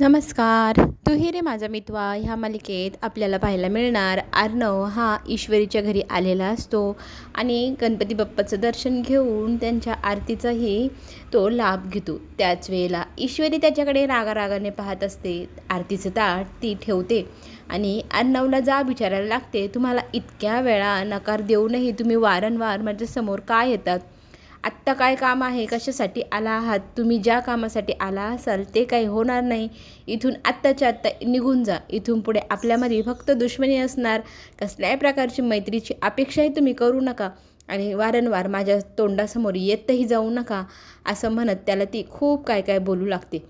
नमस्कार. तू ही रे माझा मितवा. ह्या मालिकेत आपल्याला पाहायला मिळणार अर्णव हा ईश्वरीच्या घरी आलेला असतो आणि गणपती बाप्पाचं दर्शन घेऊन त्यांच्या आरतीचाही तो लाभ घेतो. त्याच वेळेला ईश्वरी त्याच्याकडे रागारागाने पाहत असते. आरतीचं ताट ती ठेवते आणि अर्णवला जा विचारायला लागते तुम्हाला इतक्या वेळा नकार देऊनही तुम्ही वारंवार माझ्यासमोर का येतात? आत्ता काय काम आहे? कशासाठी आला आहात? तुम्ही ज्या कामासाठी आला असाल ते काही होणार नाही. इथून आत्ताच्या आत्ता निघून जा. इथून पुढे आपल्यामध्ये फक्त दुश्मनी असणार. कसल्याही प्रकारची मैत्रीची अपेक्षाही तुम्ही करू नका आणि वारंवार माझ्या तोंडासमोर येतही जाऊ नका असं म्हणत त्याला ती खूप काय काय बोलू लागते.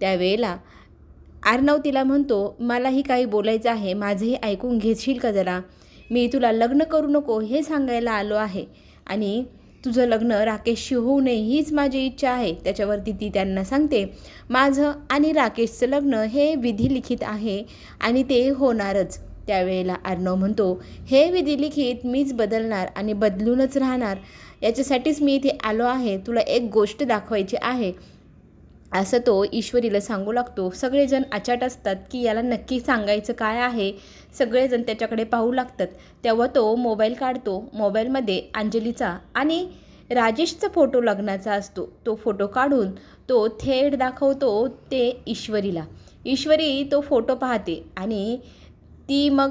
त्यावेळेला आर्नव तिला म्हणतो मलाही काही बोलायचं आहे. माझंही ऐकून घेशील का जरा? मी तुला लग्न करू नको हे सांगायला आलो आहे. आणि तुझं लग्न राकेशशी होऊ नये हीच माझी इच्छा आहे. त्याच्यावरती ती त्यांना सांगते माझं आणि राकेशचं लग्न हे विधिलिखित आहे आणि ते होणारच. त्यावेळेला अर्णव म्हणतो हे विधिलिखित मीच बदलणार आणि बदलूनच राहणार. याच्यासाठीच मी इथे आलो आहे. तुला एक गोष्ट दाखवायची आहे. असं तो ईश्वरीला सांगू लागतो. सगळेजण अचाट असतात की याला नक्की सांगायचं काय आहे? सगळेजण त्याच्याकडे पाहू लागतात. तेव्हा तो मोबाईल काढतो. मोबाईलमध्ये अंजलीचा आणि राजेशचा फोटो लग्नाचा असतो. तो फोटो काढून तो थेट दाखवतो ते ईश्वरीला. ईश्वरी तो फोटो पाहते आणि ती मग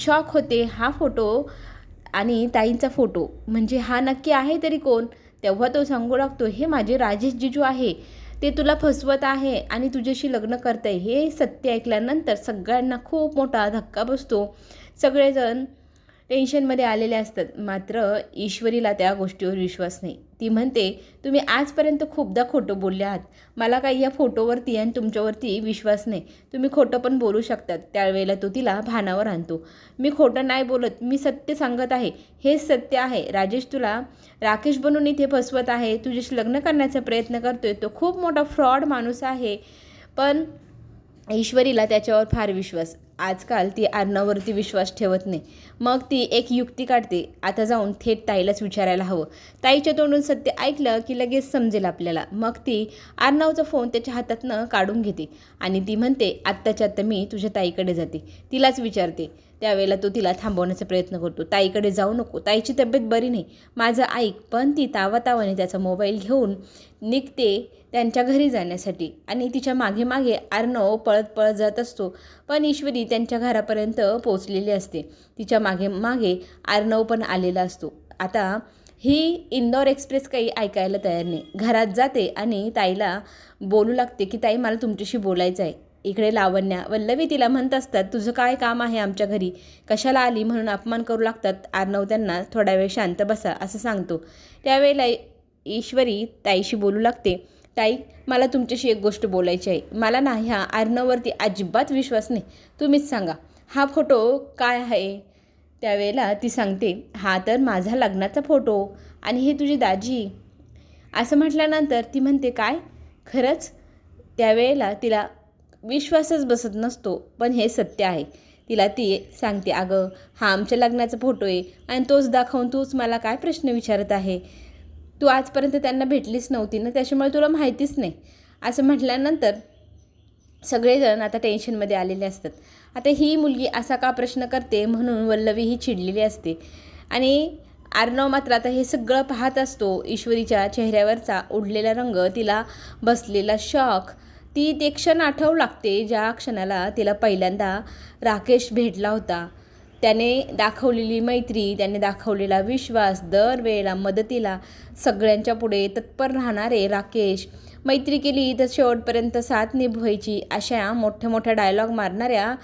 शॉक होते. हा फोटो आणि ताईंचा फोटो. म्हणजे हा नक्की आहे तरी कोण? तेव्हा तो सांगू लागतो हे माझे राजेश जिजू आहे ते तुला फसवत आहे आणि तुझ्याशी लग्न करत आहे हे सत्य ऐकल्यानंतर सगळ्यांना खूप मोठा धक्का बसतो. सगळेजण टेन्शनमध्ये आलेले असतात. मात्र ईश्वरीला त्या गोष्टीवर विश्वास नाही. ती म्हणते तुम्ही आजपर्यंत खूपदा खोटं बोलले आहात. मला काही या फोटोवरती आणि तुमच्यावरती विश्वास नाही. तुम्ही खोटं पण बोलू शकतात. त्यावेळेला तो तिला भानावर आणतो. मी खोटं नाही बोलत. मी सत्य सांगत आहे. हेच सत्य आहे. राजेश तुला राकेश बनून इथे फसवत आहे. तुझ्याशी लग्न करण्याचा प्रयत्न करतोय. तो खूप मोठा फ्रॉड माणूस आहे. पण ईश्वरीला त्याच्यावर फार विश्वास आजकाल ती अर्णवरती विश्वास ठेवत नाही. मग ती एक युक्ती काढते. आता जाऊन थेट ताईलाच विचारायला हवं. ताईच्या तोंडून सत्य ऐकलं की लगेच समजेल आपल्याला. मग ती अर्णवचा फोन त्याच्या हातातनं काढून घेते आणि ती म्हणते आत्ताच्या आत्ता मी तुझ्या ताईकडे जाते. तिलाच विचारते. त्यावेळेला तो तिला थांबवण्याचा प्रयत्न करतो. ताईकडे जाऊ नको. ताईची तब्येत बरी नाही. माझं ऐक पण ती तावातावाने त्याचा मोबाईल घेऊन निघते त्यांच्या घरी जाण्यासाठी. आणि तिच्यामागे मागे आर्णव पळत पळत जात असतो. पण ईश्वरी त्यांच्या घरापर्यंत पोचलेली असते. तिच्यामागे मागे आर्णव पण आलेला असतो. आता ही इंदौर एक्सप्रेस काही ऐकायला तयार नाही. घरात जाते आणि ताईला बोलू लागते की ताई मला तुमच्याशी बोलायचं आहे इकडे लावण्या. वल्लवी तिला म्हणत असतात तुझं काय काम आहे आमच्या घरी? कशाला आली म्हणून अपमान करू लागतात? आर्नव त्यांना थोडा वेळ शांत बसा असं सांगतो. त्यावेळेला ईश्वरी ताईशी बोलू लागते ताई मला तुमच्याशी एक गोष्ट बोलायची आहे. मला ना ह्या आर्नववरती अजिबात विश्वास नाही. तुम्हीच सांगा. हा फोटो काय आहे? त्यावेळेला ती सांगते हा तर माझा लग्नाचा फोटो आणि हे तुझी दाजी. असं म्हटल्यानंतर ती म्हणते काय? खरंच? त्यावेळेला तिला विश्वासच बसत नसतो पण हे सत्य आहे. तिला ती सांगते अगं हा आमच्या लग्नाचा फोटो आहे आणि तोच दाखवून तूच मला काय प्रश्न विचारत आहे? तू आजपर्यंत त्यांना भेटलीच नव्हती ना त्याच्यामुळे तुला माहितीच नाही. असं म्हटल्यानंतर सगळेजण आता टेन्शनमध्ये आलेले असतात. आता ही मुलगी असा का प्रश्न करते? म्हणून वल्लवी ही चिडलेली असते. आणि आर्नव मात्र आता हे सगळं पाहत असतो. ईश्वरीच्या चेहऱ्यावरचा उडलेला रंग तिला बसलेला शॉक ती ते क्षण आठवू लागते ज्या क्षणाला तिला पहिल्यांदा राकेश भेटला होता. त्याने दाखवलेली मैत्री त्याने दाखवलेला विश्वास दरवेळेला मदतीला सगळ्यांच्या पुढे तत्पर राहणारे राकेश. मैत्री केली तर शेवटपर्यंत साथ निभवायची अशा मोठ्या मोठ्या डायलॉग मारणाऱ्या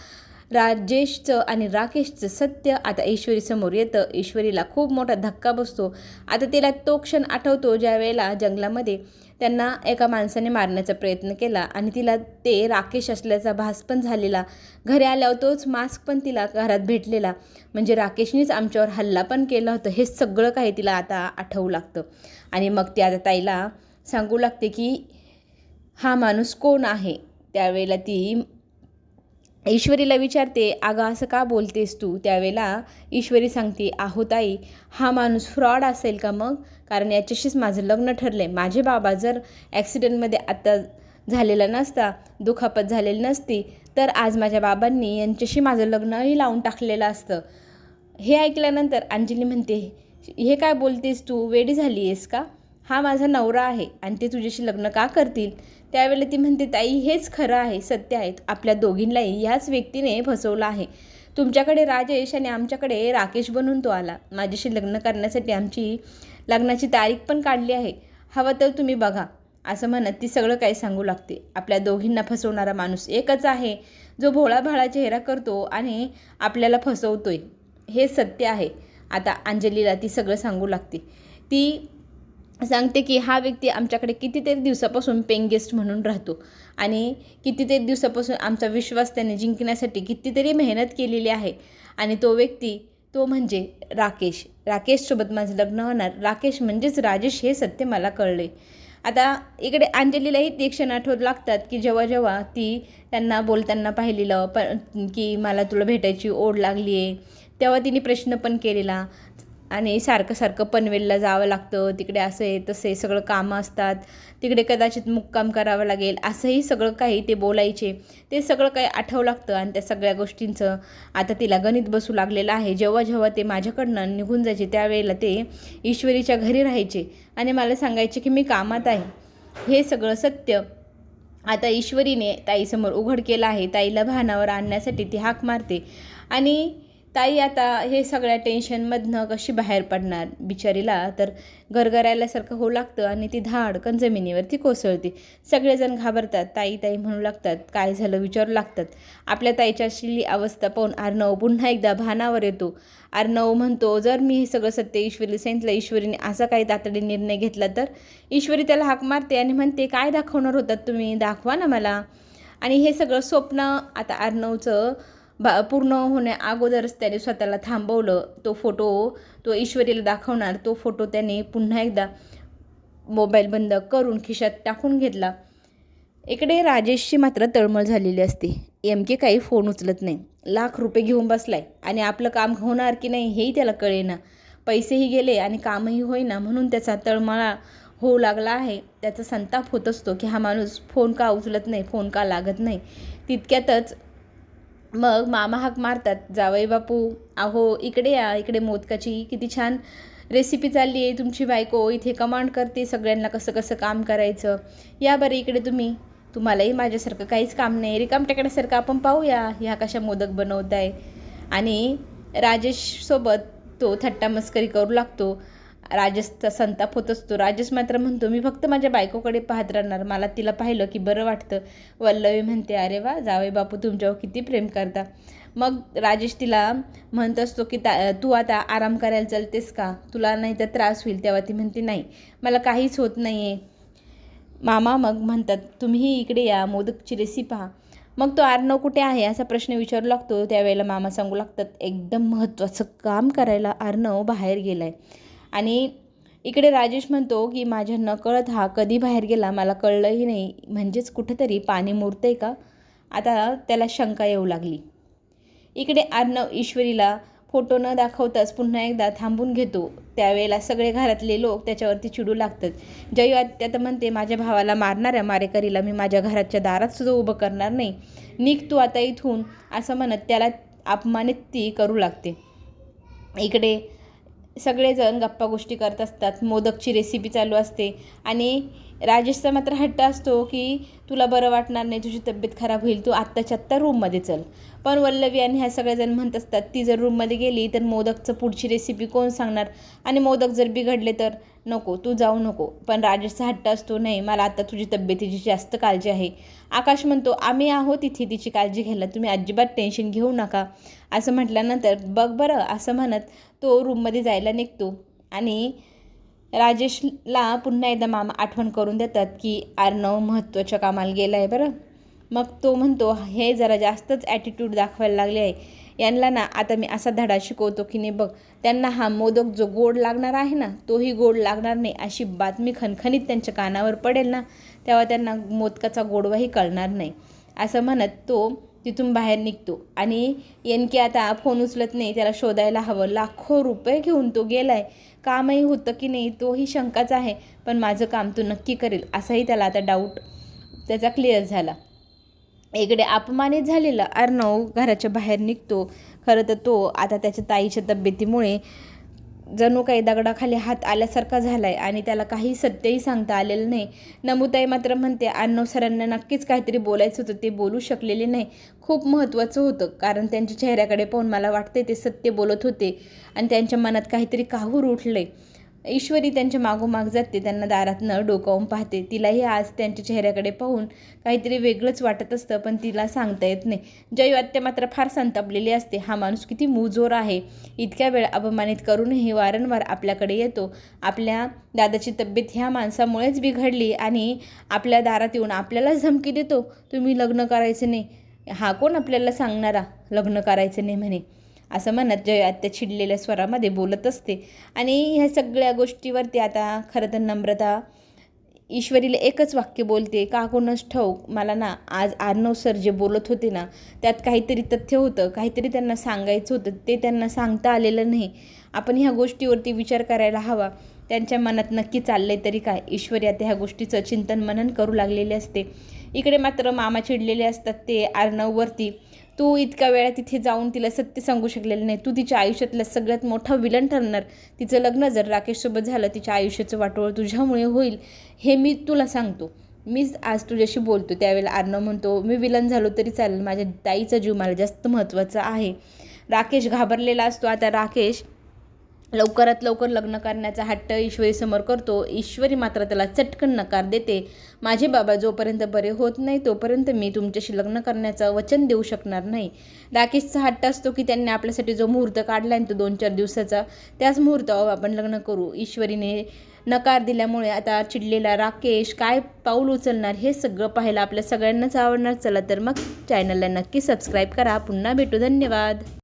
राजेशचं आणि राकेशचं सत्य आता ईश्वरीसमोर येतं. ईश्वरीला खूप मोठा धक्का बसतो. आता तिला तो क्षण आठवतो ज्या वेळेला जंगलामध्ये त्यांना एका माणसाने मारण्याचा प्रयत्न केला आणि तिला ते राकेश असल्याचा भास पण झालेला. घरी आल्यावर तोच मास्क पण तिला घरात भेटलेला. म्हणजे राकेशनेच आमच्यावर हल्ला पण केला होतं. हे सगळं काही तिला आता आठवू लागतं. आणि मग ती आता ताईला सांगू लागते की हा माणूस कोण आहे? त्यावेळेला ती ईश्वरीला विचारते अगं असं का बोलतेस तू? त्यावेळेला ईश्वरी सांगते आहो ताई हा माणूस फ्रॉड असेल का मग? कारण याच्याशीच माझं लग्न ठरलं आहे माझे बाबा जर ॲक्सिडेंटमध्ये आत्ता झालेला नसता दुखापत झालेली नसती तर आज माझ्या बाबांनी यांच्याशी माझं लग्नही लावून टाकलेलं असतं. हे ऐकल्यानंतर अंजली म्हणते हे काय बोलतेस तू? वेडी झाली आहेस का? हा माझा नवरा आहे आणि ते तुझ्याशी लग्न का करतील? त्यावेळेला ती म्हणते ताई हेच खरं आहे सत्य आहे. आपल्या दोघींनाही ह्याच व्यक्तीने फसवलं आहे. तुमच्याकडे राजेश आणि आमच्याकडे राकेश बनून तो आला. माझ्याशी लग्न करण्यासाठी आमची लग्नाची तारीख पण काढली आहे. हवं तर तुम्ही बघा. असं म्हणत ती सगळं काही सांगू लागते. आपल्या दोघींना फसवणारा माणूस एकच आहे जो भोळाभाळा चेहरा करतो आणि आपल्याला फसवतोय. हे सत्य आहे. आता अंजलीला ती सगळं सांगू लागते. ती सांगते की हा व्यक्ती आमच्याकडे कितीतरी दिवसापासून पेंग गेस्ट म्हणून राहतो. आणि कितीतरी दिवसापासून आमचा विश्वास त्याने जिंकण्यासाठी कितीतरी मेहनत केलेली आहे. आणि तो व्यक्ती तो म्हणजे राकेश. राकेशसोबत माझं लग्न होणार. राकेश म्हणजेच राजेश हे सत्य मला कळले आता इकडे अंजलीलाही ते क्षण आठवत लागतात की जेव्हा जेव्हा ती त्यांना बोलताना पाहिलेलं पण की मला तुला भेटायची ओढ लागली आहे तेव्हा तिने प्रश्न पण केलेला. आणि सारखं सारखं पनवेलला जावं लागतं तिकडे असं आहे तसं आहे सगळं कामं असतात. तिकडे कदाचित मुक्काम करावं लागेल असंही सगळं काही ते बोलायचे. ते सगळं काही आठवं लागतं आणि त्या सगळ्या गोष्टींचं. आता तिला गणित बसू लागलेलं आहे. जेव्हा जेव्हा ते माझ्याकडनं निघून जायचे त्यावेळेला ते ईश्वरीच्या घरी राहायचे आणि मला सांगायचे की मी कामात आहे. हे सगळं सत्य. आता ईश्वरीने ताईसमोर उघड केलं आहे. ताईला भानावर आणण्यासाठी ती हाक मारते आणि ताई आता हे सगळ्या टेन्शनमधनं कशी बाहेर पडणार बिचारीला? तर गरगरायल्यासारखं होऊ लागतं आणि ती धाडकन जमिनीवरती कोसळते. सगळेजण घाबरतात. ताई ताई म्हणू लागतात काय झालं? विचारू लागतात. आपल्या ताईच्या शिली अवस्था पाहून अर्णव पुन्हा एकदा भानावर येतो. अर्णव म्हणतो जर मी हे सगळं सत्य ईश्वरी सांगितलं ईश्वरीने असा काही तातडी निर्णय घेतला तर ईश्वरी त्याला हाक मारते आणि म्हणते काय दाखवणार होतात तुम्ही? दाखवा ना मला. आणि हे सगळं स्वप्न आता अर्णवचं बा पूर्ण होण्या अगोदरच त्याने स्वतःला थांबवलं. तो फोटो तो ईश्वरीला दाखवणार. तो फोटो त्याने पुन्हा एकदा मोबाईल बंद करून खिशात टाकून घेतला. इकडे राजेशची मात्र तळमळ झालेली असते. एम के काही फोन उचलत नाही. लाख रुपये घेऊन बसलाय. आणि आपलं काम होणार की नाही हेही त्याला कळेना. पैसेही गेले आणि कामही होईना म्हणून त्याचा तळमळा होऊ लागला आहे. त्याचा संताप होत असतो की हा माणूस फोन का उचलत नाही फोन का लागत नाही? तितक्यातच मग मामा हाक मारतात जावई बापू अहो इकडे या इकडे मोदकाची किती छान रेसिपी चालली आहे तुमची बायको इथे कमांड करते सगळ्यांना कसं कसं काम करायचं. या बरं इकडे तुम्ही. तुम्हालाही माझ्यासारखं काहीच काम नाही. रिकामटेकड्यासारखं आपण पाहूया ह्या कशा मोदक बनवत आहे आणि राजेशसोबत तो थट्टा मस्करी करू लागतो. राजेशचा संताप होत असतो राजेश मात्र म्हणतो मी फक्त माझ्या बायकोकडे पाहत राहणार. मला तिला पाहिलं की बरं वाटतं. वल्लवी म्हणते अरे वा जावे बापू तुमच्यावर किती प्रेम करता. मग राजेश तिला म्हणत असतो की ता तू आता आराम करायला चलतेस का? तुला नाही तर त्रास होईल. तेव्हा ती म्हणते नाही मला काहीच होत नाही आहे मामा मग म्हणतात तुम्हीही इकडे या मोदकची रेसिपी पहा. मग तो आर्नव कुठे आहे? असा प्रश्न विचारू लागतो. त्यावेळेला मामा सांगू लागतात एकदम महत्त्वाचं काम करायला आर्नव बाहेर गेला आहे आणि इकडे राजेश म्हणतो की माझ्या नकळत हा कधी बाहेर गेला मला कळलंही नाही. म्हणजेच कुठंतरी पाणी मुरतंय का? आता त्याला शंका येऊ लागली. इकडे अर्णव ईश्वरीला फोटो न दाखवताच पुन्हा एकदा थांबून घेतो. त्यावेळेला सगळे घरातले लोक त्याच्यावरती चिडू लागतात. जयू आत्या तर म्हणते माझ्या भावाला मारणाऱ्या मारेकरीला मी माझ्या घराच्या दारात सुद्धा उभं करणार नाही. निघ तू आता इथून असं म्हणत त्याला अपमानित ती करू लागते. इकडे सगळेजण गप्पा गोष्टी करत असतात. मोदकची रेसिपी चालू असते. आणि राजेशचा मात्र हट्ट असतो की तुला बरं वाटणार नाही तुझी तब्येत खराब होईल तू आत्ताच्या आत्ता रूममध्ये चल. पण वल्लवी आणि ह्या सगळेजण म्हणत असतात ती जर रूममध्ये गेली तर मोदकचं पुढची रेसिपी कोण सांगणार? आणि मोदक जर बिघडले तर नको तू जाऊ नको. पण राजेशचा हट्ट असतो नाही मला आता तुझी तब्येतीची जास्त काळजी आहे. आकाश म्हणतो आम्ही आहोत तिथे तिची काळजी घ्यायला. तुम्ही अजिबात टेन्शन घेऊ नका. असं म्हटल्यानंतर बघ बरं असं म्हणत तो रूममध्ये जायला निघतो. आणि राजेशला पुन्हा एकदा मामा आठवण करून देतात की आर्नव महत्त्वाच्या कामाला गेला आहे बरं. मग तो म्हणतो हे जरा जास्तच ॲटिट्यूड दाखवायला लागले आहे. यांना ना आता मी असा धडा शिकवतो की नाही बघ. त्यांना हा मोदक जो गोड लागणार आहे ना तोही गोड लागणार नाही अशी बातमी खणखणीत त्यांच्या कानावर पडेल ना तेव्हा त्यांना मोदकाचा गोडवाही कळणार नाही. असं म्हणत तो तिथून बाहेर निघतो. आणि एनके आता फोन उचलत नाही त्याला शोधायला हवं. लाखो रुपये घेऊन तो गेला आहे कामही होतं की नाही तोही शंकाच आहे. पण माझं काम तो नक्की करेल असाही त्याला आता डाऊट त्याचा क्लिअर झाला. इकडे अपमानित झालेला अर्णव घराच्या बाहेर निघतो. खरं तर तो आता त्याच्या ताईच्या तब्येतीमुळे जणू काही दगडाखाली हात आल्यासारखा झाला आहे आणि त्याला काही सत्यही सांगता आलेलं नाही नमुताई मात्र म्हणते आण्णव सरांना नक्कीच काहीतरी बोलायचं होतं ते बोलू शकलेले नाही. खूप महत्त्वाचं होतं कारण त्यांच्या चेहऱ्याकडे पाहून मला वाटते ते सत्य बोलत होते आणि त्यांच्या मनात काहीतरी काहूर उठले ईश्वरी त्यांच्या मागोमाग जाते त्यांना दारातनं डोकावून पाहते. तिलाही आज त्यांच्या चेहऱ्याकडे पाहून काहीतरी वेगळंच वाटत असतं पण तिला सांगता येत नाही. जयू आत्या मात्र फार संतापलेली असते. हा माणूस किती मुजोर आहे. इतक्या वेळ अपमानित करूनही वारंवार आपल्याकडे येतो. आपल्या दादाची तब्येत ह्या माणसामुळेच बिघडली आणि आपल्या दारात येऊन आपल्यालाच धमकी देतो. तुम्ही लग्न करायचं नाही. हा कोण आपल्याला सांगणारा? लग्न करायचं नाही म्हणे. असं म्हणत जय आत्या छिडलेल्या स्वरामध्ये बोलत असते. आणि ह्या सगळ्या गोष्टीवरती आता खरं तर नम्रता ईश्वरीला एकच वाक्य बोलते का कोणच ठाऊक मला ना आज आर्नव सर जे बोलत होते ना त्यात काहीतरी तथ्य होतं काहीतरी त्यांना सांगायचं होतं ते त्यांना सांगता आलेलं नाही. आपण ह्या गोष्टीवरती विचार करायला हवा. त्यांच्या मनात नक्की चाललंय तरी काय ईश्वरी आता ह्या गोष्टीचं चिंतन मनन करू लागलेले असते. इकडे मात्र मामा चिडलेले असतात ते आर्नववरती तू इतका वेळा तिथे जाऊन तिला सत्य सांगू शकलेलं नाही. तू तिच्या आयुष्यातला सगळ्यात मोठा विलन ठरणार. तिचं लग्न जर राकेशसोबत झालं तिच्या आयुष्याचं वाटोळ तुझ्यामुळे होईल हे मी तुला सांगतो. मीच आज तुझ्याशी बोलतो. त्यावेळेला आर्नव म्हणतो मी विलन झालो तरी चालेल. माझ्या ताईचा जीव मला जास्त महत्त्वाचा आहे. राकेश घाबरलेला असतो. आता राकेश लवकरात लवकर लग्न करण्याचा हट्ट ईश्वरीसमोर करतो. ईश्वरी मात्र त्याला चटकन नकार देते. माझे बाबा जोपर्यंत बरे होत नाही तोपर्यंत मी तुमच्याशी लग्न करण्याचं वचन देऊ शकणार नाही. राकेशचा हट्ट असतो की त्यांनी आपल्यासाठी जो मुहूर्त काढला आहे तो दोन चार दिवसाचा त्याच मुहूर्तावर आपण लग्न करू. ईश्वरीने नकार दिल्यामुळे आता चिडलेला राकेश काय पाऊल उचलणार हे सगळं पाहायला आपल्या सगळ्यांनाच आवडणार. चला तर मग चॅनलला नक्की सबस्क्राईब करा. पुन्हा भेटू. धन्यवाद.